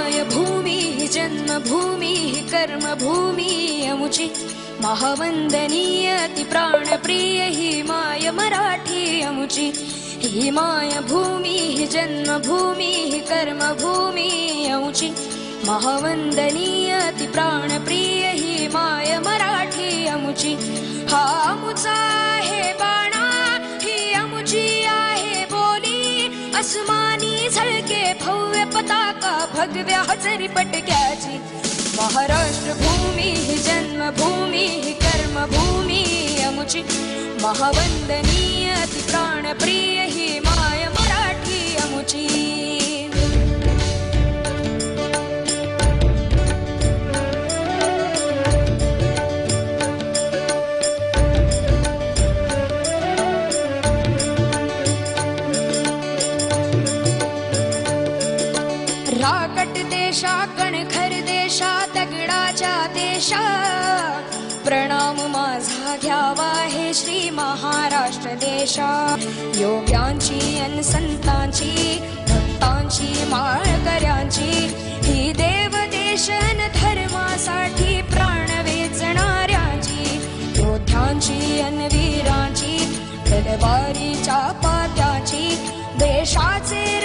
मायभूमी जन्मभूमी कर्मभूमी अमुची। महावंदनीय ती प्राणप्रिय ही माय मराठी अमुची। ही मायभूमी जन्मभूमी कर्मभूमी अमुची। महावंदनीय ती प्राणप्रिय ही माय मराठी अमुचा झळके भव्य पताका भगव्या हजरी पटक्याची. महाराष्ट्र भूमी ही जन्मभूमी ही कर्मभूमी अमुची महावंदनीय ती प्राणप्रिय ही माय. नाकटदेशा कणखर देशा दगडाच्या देशा प्रणाम माझा घ्यावा हे श्री महाराष्ट्र देशा। योग्यांची अन संतांची भक्तांची माळकऱ्यांची। ही देव देशन धर्मासाठी प्राण वेचणाऱ्यांची। योद्ध्यांची अन वीरांची तलवारीच्या पात्याची। देशाचे